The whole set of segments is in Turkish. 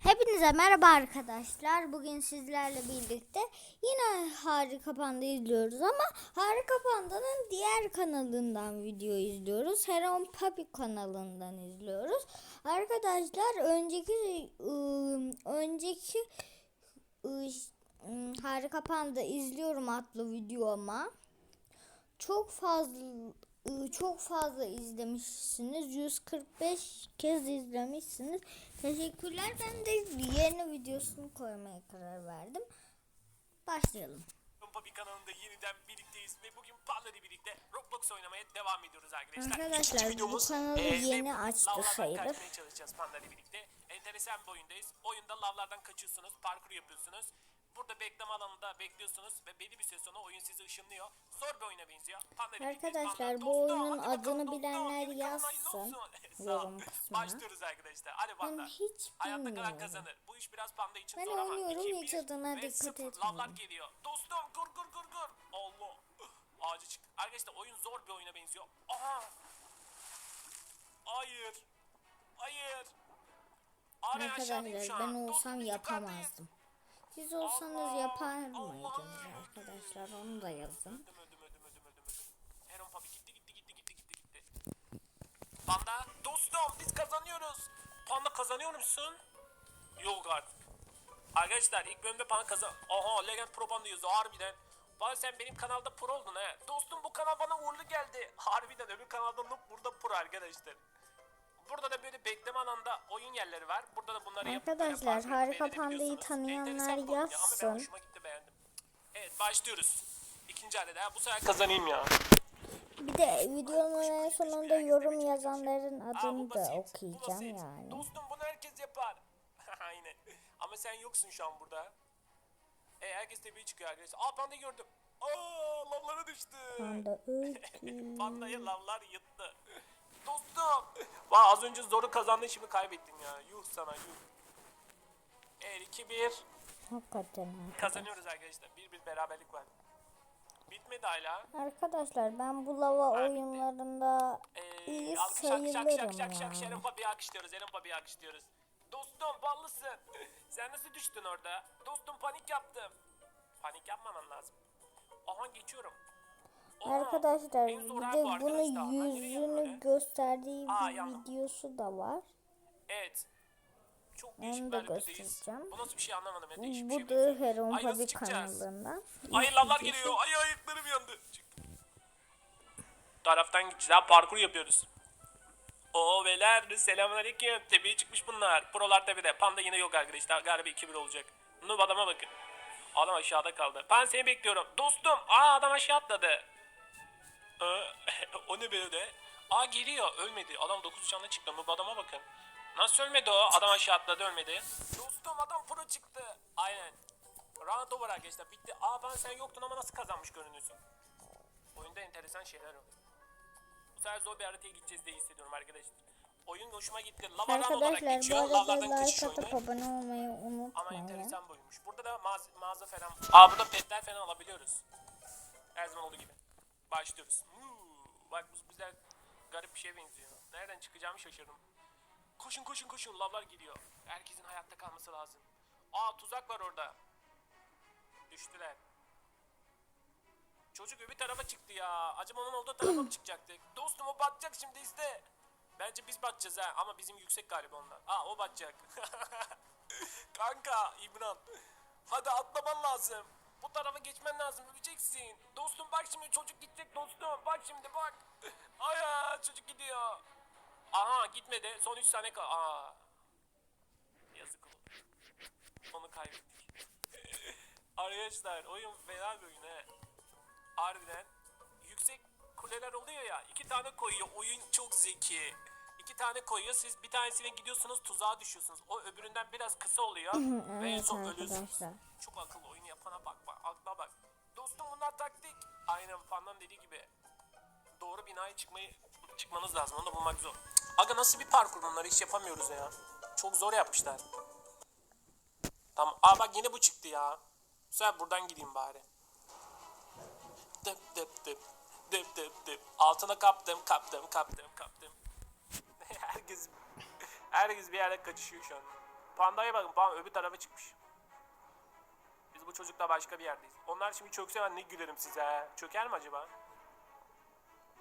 Hepinize merhaba arkadaşlar. Bugün sizlerle birlikte yine Harika Panda izliyoruz ama Harika Panda'nın diğer kanalından video izliyoruz. Heron Papi kanalından izliyoruz. Arkadaşlar önceki ıı, önceki ıı, Harika Panda izliyorum adlı videoma çok fazla çok fazla izlemişsiniz. 145 kez izlemişsiniz. Teşekkürler. Ben de yeni videosunu koymaya karar verdim. Başlayalım. Papi kanalında yeniden birlikteyiz ve bugün Panda ile birlikte Roblox oynamaya devam ediyoruz arkadaşlar. Arkadaşlar, İkinci bu kanalı eee, yeni açtı sayılır. çalışacağız Panda ile birlikte. Enteresan bir oyundayız. Oyunda lavlardan kaçıyorsunuz, parkur yapıyorsunuz. Burada bekleme alanında bekliyorsunuz ve belli bir süre sonra oyun sizi ışınlıyor. Zor bir oyuna benziyor. Birlikteyiz. Arkadaşlar, bu oyunun adını bilenler yazsın yorum kısmına. Başlıyoruz arkadaşlar. Hadi Panda. hiç Hayatta kalan kazanır. Bu iş biraz Panda için Ben zor ama. oynuyorum, 2, hiç 1 adına dikkat 0. etmiyorum. Lavlar geliyor. Dostum gur gur gur gur. Allah. Ağacı çıktı. Arkadaşlar oyun zor bir oyuna benziyor. Aha. Hayır. Hayır. Ben Arkadaşlar ben olsam yapamazdım. Siz olsanız yapar mıydınız arkadaşlar? Onu da yazın. Panda dostum biz kazanıyoruz. Panda kazanıyor musun? Yok artık. Arkadaşlar ilk bölümde Panda kazan... Aha Legend Pro Panda yazıyor harbiden. Bana sen benim kanalda pro oldun he. Dostum bu kanal bana uğurlu geldi. Harbiden öbür kanalda noob burada pro arkadaşlar. Burada da böyle bekleme alanda oyun yerleri var. Burada da bunları yapıp böyle Arkadaşlar, parkur Harika Panda'yı tanıyanlar Enteresan yazsın. hoşuma gitti beğendim. Evet başlıyoruz. İkinci ha bu sefer kazanayım ya. Bir de videonun en sonunda yorum yazanların Aa, adını bu da basit, bu okuyacağım basit. yani. Dostum bunu herkes yapar. Aynen. Ama sen yoksun şu an burada. E herkes tepeye çıkıyor arkadaşlar. Aa pandayı gördüm. Aa lavlara düştü. Panda öldü. Pandayı lavlar yıttı. Dostum. Vay az önce zoru kazandın şimdi kaybettin ya. Yuh sana yuh. Evet 2-1 Hakikaten kazanıyoruz arkadaşlar. 1-1 beraberlik var. Bitmedi hala. Arkadaşlar ben bu lava oyunlarında Ee, iyi alkış, alkış, alkış, alkış, sayılırım alkış, alkış. Eren yani. Papi'yi alkışlıyoruz. Eren Papi'yi alkışlıyoruz. Dostum ballısın. Sen nasıl düştün orada? Dostum panik yaptım. Panik yapmaman lazım. Aha geçiyorum. Arkadaşlar bir de bunun Ben yüzünü gösterdiği bir videosu da var. Evet. Çok değişik Onu da göstereceğim. Bu nasıl bir şey anlamadım. değişik bir Bu şey da. Heron çıkacağız? kanalından. Ay lavlar geliyor. Ay ayaklarım yandı. Taraftan gideceğiz. Ha parkur yapıyoruz. Oo beyler selamünaleyküm. Tepeye çıkmış bunlar. Prolar tepede. Panda yine yok arkadaşlar. Galiba 2-1 olacak. Noob adama bakın. Adam aşağıda kaldı. Ben seni bekliyorum. Dostum. Aa adam aşağı atladı. O ne böyle? Aa geliyor. Ölmedi. Adam 9 canlı çıktı. Noob adama bakın. Nasıl ölmedi o? Adam aşağı atladı ölmedi. Dostum adam pro çıktı. Aynen. Round over arkadaşlar bitti. Aa ben sen yoktun ama nasıl kazanmış görünüyorsun. Oyunda enteresan şeyler oluyor. Bu sefer zor bir haritaya gideceğiz diye hissediyorum arkadaşlar. Oyun hoşuma gitti. Lava run olarak Arkadaşlar bu geçiyor. like kaçış atıp oyunu. abone olmayı Ama enteresan bir oyunmuş. Burada da mağaza, mağaza falan. Aa burada petler falan alabiliyoruz. Her zaman olduğu gibi. Başlıyoruz. Uuu, bak bu güzel garip bir şeye benziyor. Nereden çıkacağımı şaşırdım. Koşun koşun koşun lavlar geliyor. Herkesin hayatta kalması lazım. Aa tuzak var orada. Düştüler. Çocuk öbür tarafa çıktı ya. Acaba onun olduğu tarafa mı çıkacaktık? Dostum o batacak şimdi iste. Bence biz batacağız ha ama bizim yüksek galiba ondan. Aa o batacak. Kanka İmran. Hadi atlaman lazım. Bu tarafa geçmen lazım. Öleceksin. Dostum bak şimdi çocuk gidecek dostum. Bak şimdi bak. Aya çocuk gidiyor. Aha gitmedi. Son 3 tane kal. Aa. Yazık oldu. Onu kaybettik. Arkadaşlar oyun fena bir oyun he. Harbiden. Yüksek kuleler oluyor ya. iki tane koyuyor. Oyun çok zeki. İki tane koyuyor. Siz bir tanesine gidiyorsunuz tuzağa düşüyorsunuz. O öbüründen biraz kısa oluyor. ve en evet son ölüyorsunuz. arkadaşlar. Çok akıllı oyunu yapana bak. Dostum bunlar taktik. Aynen Fandan dediği gibi. Doğru binaya çıkmayı çıkmanız lazım. Onu da bulmak zor. Aga nasıl bir parkur bunları hiç yapamıyoruz ya. Çok zor yapmışlar. Tamam. Aa bak yine bu çıktı ya. Bu buradan gideyim bari. Dıp dıp dıp. Dıp dıp dıp. Altına kaptım, kaptım, kaptım, kaptım. herkes herkes bir yerde kaçışıyor şu an. pandaya bakın. Panda öbür tarafa çıkmış. Bu çocukla başka bir yerdeyiz. Onlar şimdi çökse ben ne gülerim size. Çöker mi acaba?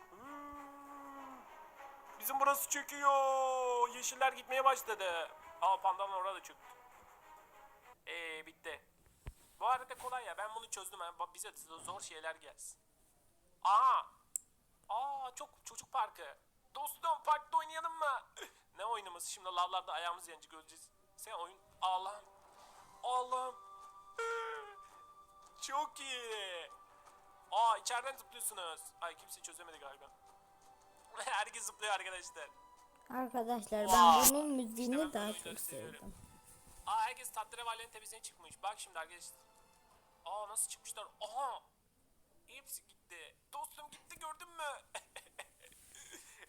Hmm. Bizim burası çöküyor. Yeşiller gitmeye başladı. Aa pandanın orada da çöktü. Eee bitti. Bu arada kolay ya. Ben bunu çözdüm. Bak Bize zor şeyler gelsin. Aha. Aa çok çocuk parkı. Dostum parkta oynayalım mı? ne oynaması şimdi lavlarda ayağımız yanacak öleceğiz. Sen oyun Allah'ım. Allah'ım. Çok iyi. Aa içeriden zıplıyorsunuz. Ay kimse çözemedi galiba. Herkes zıplıyor arkadaşlar. Arkadaşlar ben Wow. bunun müziğini İşte ben daha bunu çok gösteriyorum. sevdim. Aa herkes Tatlırevali'nin tepesine çıkmış. Bak şimdi arkadaşlar. Aa nasıl çıkmışlar? Aha. Hepsi gitti. Dostum gitti gördün mü?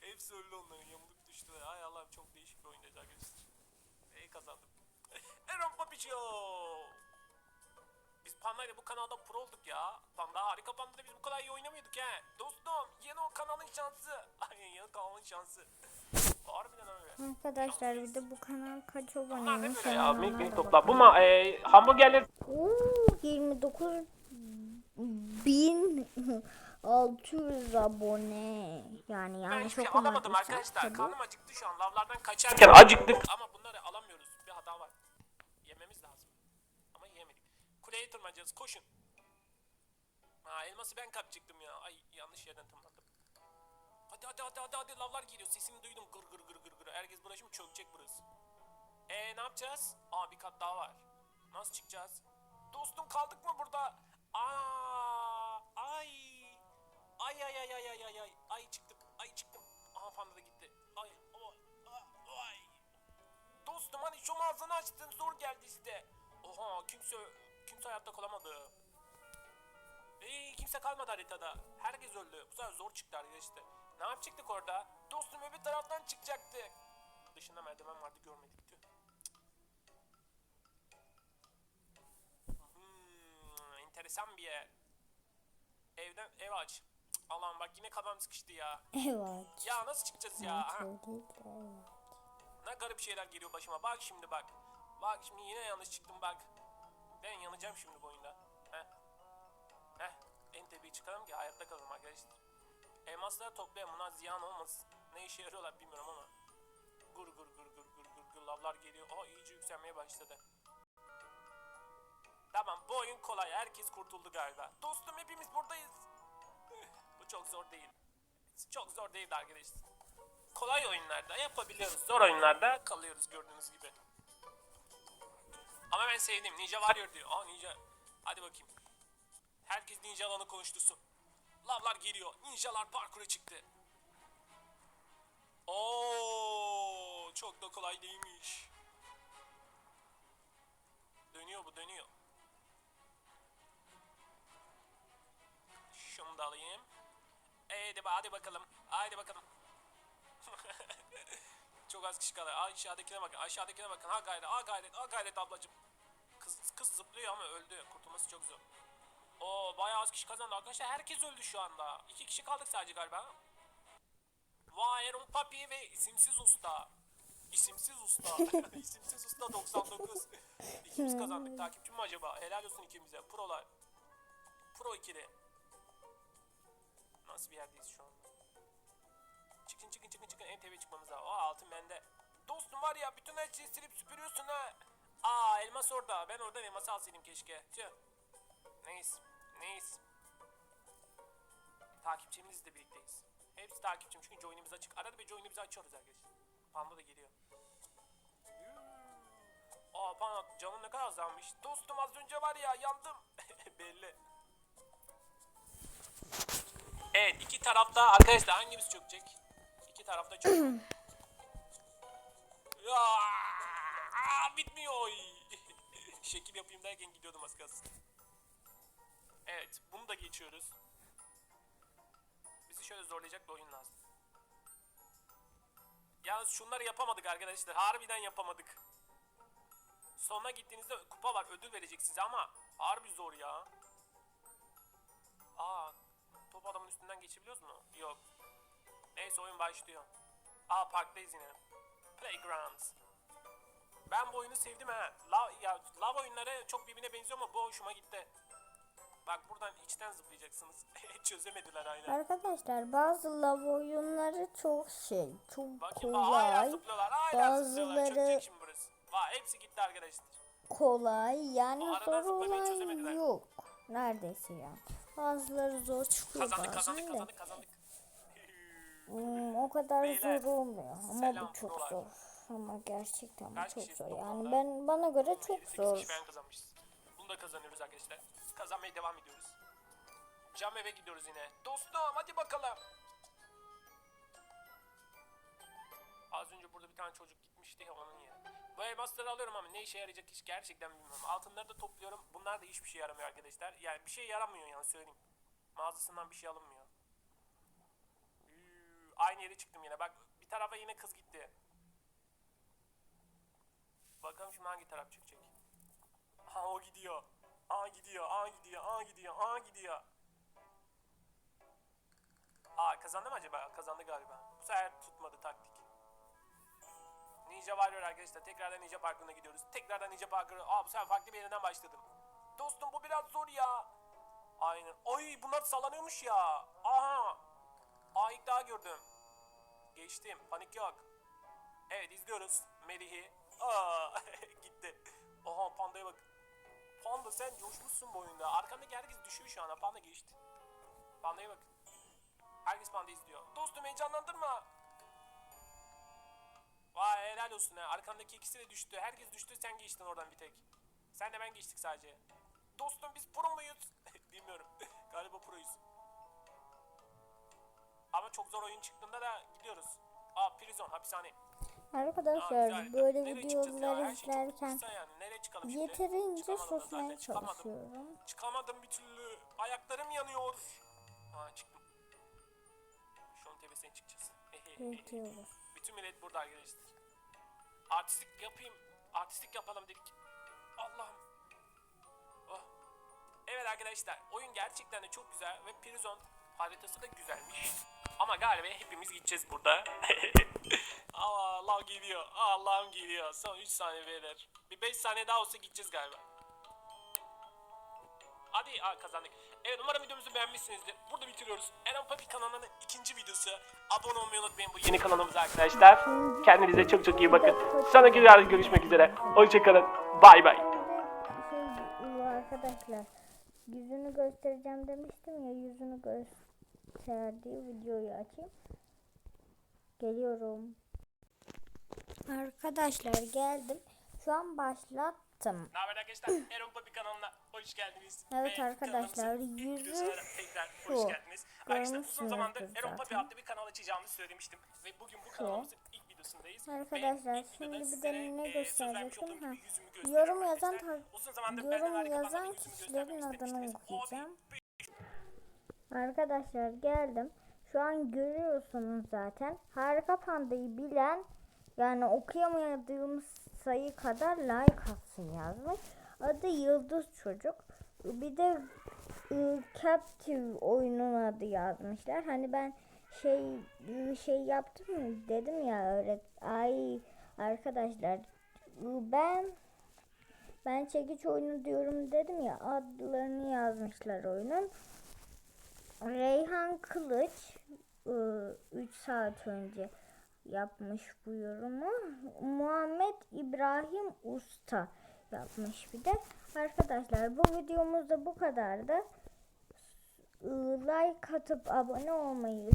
Hepsi öldü onların yamuluk düştü. Ay Allah'ım çok değişik bir oyundayız arkadaşlar. İyi kazandım. Aaron Papicho. Panda ile bu kanalda pro olduk ya. Panda harika Panda'da biz bu kadar iyi oynamıyorduk he. Dostum yeni o kanalın şansı. Ay yeni kanalın şansı. Harbiden öyle. Arkadaşlar bir de bu kanal kaç aboneymiş ya? Minik minik topla. Bu ma e, hamburgerler Oo, 29 bin 600 abone. Yani Ben yanlış hiçbir şey alamadım arkadaşlar. Karnım acıktı şu an. Lavlardan kaçarken acıktık. Ama bunları Kuleye tırmanacağız. Koşun. Ha elması ben kapacaktım ya. Ay yanlış yerden tırmandım. Hadi hadi hadi hadi hadi lavlar geliyor. Sesini duydum. Gır gır gır gır gır. Herkes buna şimdi çökecek burası. Ee ne yapacağız? Aa bir kat daha var. Nasıl çıkacağız? Dostum kaldık mı burada? Aa ay. Ay ay ay ay ay ay ay. Çıktım. Ay çıktım. Aha panda da gitti. Ay ay ay. Dostum hani şu ağzını açtın zor geldi işte. Oha kimse kimse hayatta kalamadı. Ey kimse kalmadı haritada. Herkes öldü. Bu sefer zor çıktı arkadaşlar. Ne yapacaktık orada? Dostum öbür taraftan çıkacaktık. Dışında merdiven vardı görmedik tüh. Hmm, enteresan bir yer. Evden ev aç. Allah'ım bak yine kafam sıkıştı ya. Evet. Ya nasıl çıkacağız ya? Ha? Ne garip şeyler geliyor başıma. Bak şimdi bak. Bak şimdi yine yanlış çıktım bak. Ben yanacağım şimdi bu oyunda. Heh. Heh. En tepeye çıkalım ki hayatta kalalım arkadaşlar. Elmasları toplayalım. Bunlar ziyan olmasın. Ne işe yarıyorlar bilmiyorum ama. Gur gur gur gur gur gur gur lavlar geliyor. Aa iyice yükselmeye başladı. Tamam bu oyun kolay. Herkes kurtuldu galiba. Dostum hepimiz buradayız. Bu çok zor değil. Çok zor değil arkadaşlar kolay oyunlarda yapabiliyoruz. Zor oyunlarda kalıyoruz gördüğünüz gibi. Ama ben sevdim. Ninja Warrior diyor. Aa Ninja. Hadi bakayım. Herkes ninja alanı konuştursun. Lavlar geliyor. Ninjalar parkura çıktı. Oo, çok da kolay değilmiş. Dönüyor bu dönüyor. Şunu da alayım. Hadi, hadi bakalım. Hadi bakalım. Çok az kişi kaldı. Aşağıdakine bakın. Aşağıdakine bakın. Ha gayret. Ha gayret. Ha gayret ablacım. Kız, kız zıplıyor ama öldü. Kurtulması çok zor. Oo bayağı az kişi kazandı arkadaşlar. Herkes öldü şu anda. İki kişi kaldık sadece galiba. Vay Aaron Papi ve isimsiz usta. İsimsiz usta. isimsiz usta 99. İkimiz kazandık. Takipçim mi acaba? Helal olsun ikimize. Prolar. Pro ikili. Nasıl bir yerdeyiz şu an? Çıkın çıkın çıkın çıkın en altın bende. Dostum var ya bütün her şeyi silip süpürüyorsun ha. Aa elmas orada. Ben oradan elması alsaydım keşke. Tüh. Neyse. Neyse. Takipçimizle birlikteyiz. Hepsi takipçim çünkü join'imiz açık. Arada bir join'imizi açıyoruz arkadaşlar. Panda da geliyor. Aa Panda canın ne kadar azalmış. Dostum az önce var ya yandım. Belli. Evet iki tarafta arkadaşlar hangimiz çökecek? İki tarafta çökecek. Aa, bitmiyor. Şekil yapayım derken gidiyordum az kalsın. Evet bunu da geçiyoruz. Bizi şöyle zorlayacak bir oyun lazım. Yalnız şunları yapamadık arkadaşlar. Harbiden yapamadık. Sonuna gittiğinizde kupa var ödül verecek size ama harbi zor ya. Aa top adamın üstünden geçebiliyoruz mu? Yok. Neyse oyun başlıyor. Aa parktayız yine. Playgrounds. Ben bu oyunu sevdim ha. La, ya, lav oyunları çok birbirine benziyor ama bu hoşuma gitti. Bak buradan içten zıplayacaksınız. Çözemediler aynen. Arkadaşlar bazı lav oyunları çok şey, çok Bakın bak hala kolay. zıplıyorlar. Hala zıplıyorlar. Bazıları Çözecek şimdi burası. Vay hepsi gitti arkadaşlar. kolay. Yani zor olan yok. Neredeyse ya. Bazıları zor çıkıyor Kazandık kazandık de. kazandık kazandık. Hmm, o kadar Beyler, zor olmuyor ama bu çok zor. Ama gerçekten bu çok zor. Yani ben bana göre çok 7-8 zor. Bunu da kazanıyoruz arkadaşlar. Kazanmaya devam ediyoruz. Cam eve gidiyoruz yine. Dostum hadi bakalım. Az önce burada bir tane çocuk gitmişti ya onun yerine. Bu elmasları alıyorum ama ne işe yarayacak hiç gerçekten bilmiyorum. Altınları da topluyorum. Bunlar da hiçbir şey yaramıyor arkadaşlar. Yani bir şey yaramıyor yani söyleyeyim. Mağazasından bir şey alınmıyor. Aynı yere çıktım yine. Bak bir tarafa yine kız gitti. Bakalım şimdi hangi taraf çıkacak. Aha o gidiyor. Aa gidiyor, aa gidiyor, aa gidiyor, aa gidiyor. Aa kazandı mı acaba? Kazandı galiba. Bu sefer tutmadı taktik. Ninja Warrior arkadaşlar. Tekrardan Ninja Parkı'na gidiyoruz. Tekrardan Ninja Parkı'na. Aa bu sefer farklı bir yerinden başladım. Dostum bu biraz zor ya. Aynen. Ay bunlar sallanıyormuş ya. Aha. Aa ilk daha gördüm. Geçtim. Panik yok. Evet izliyoruz Melih'i. Aa gitti. Oha pandaya bak. Panda sen coşmuşsun bu oyunda. Arkandaki herkes düşüyor şu anda. Panda geçti. Pandaya bak. Herkes panda izliyor. Dostum heyecanlandırma. Vay helal olsun ha. Arkandaki ikisi de düştü. Herkes düştü sen geçtin oradan bir tek. Sen de ben geçtik sadece. Dostum biz pro muyuz? Bilmiyorum. Galiba proyuz. Ama çok zor oyun çıktığında da gidiyoruz. Aa prison hapishane. Aa, Arkadaşlar güzel. böyle videoları şey izlerken kısa yani. Yeterince susmaya zaten, çıkamadım. çalışıyorum. Çıkamadım bir türlü. Ayaklarım yanıyor. Aa çıktım. Şunun tepesine çıkacağız. Bütün millet burada arkadaşlar. Artistlik yapayım. Artistlik yapalım dedik. Allah'ım. Oh. Evet arkadaşlar oyun gerçekten de çok güzel ve Prison haritası da güzelmiş. Ama galiba hepimiz gideceğiz burada. Allah geliyor. Allah'ım geliyor. Son 3 saniye beyler. Bir 5 saniye daha olsa gideceğiz galiba. Hadi aa, kazandık. Evet umarım videomuzu beğenmişsinizdir. Burada bitiriyoruz. Eren Papi kanalının ikinci videosu. Abone olmayı unutmayın bu yeni kanalımız arkadaşlar. Kendinize çok çok iyi bakın. Sonraki videoda görüşmek üzere. Hoşçakalın. Bay bay. Şey, arkadaşlar yüzünü göstereceğim demiştim ya yüzünü gösterdiği videoyu açayım. Geliyorum. Arkadaşlar geldim. Şu an başlattım. Ne haber arkadaşlar? Eren Papi kanalına hoş geldiniz. Evet Ve arkadaşlar, yüzü tekrar şu. hoş geldiniz. Arkadaşlar uzun zamandır Papi zaten. adlı bir kanal açacağımı söylemiştim. Ve bugün bu kanalımızın ilk videosundayız. Ve Arkadaşlar ilk şimdi bir de ne gösterecektim? Ha. Yorum yazan yorum yazan kişilerin adını okuyacağım. Arkadaşlar geldim. Şu an görüyorsunuz zaten. Harika Panda'yı bilen yani okuyamadığım sayı kadar like atsın yazmış. Adı Yıldız Çocuk. Bir de ıı, Captive oyunun adı yazmışlar. Hani ben şey şey yaptım dedim ya öğret. Ay arkadaşlar ıı, ben ben çekiç oyunu diyorum dedim ya adlarını yazmışlar oyunun. Reyhan Kılıç 3 saat önce yapmış bu yorumu. Muhammed İbrahim Usta yapmış bir de. Arkadaşlar bu videomuzda bu kadardı. Iı, Like atıp abone olmayı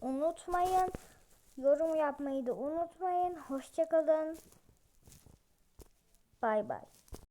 unutmayın. Yorum yapmayı da unutmayın. Hoşçakalın. Bay bay.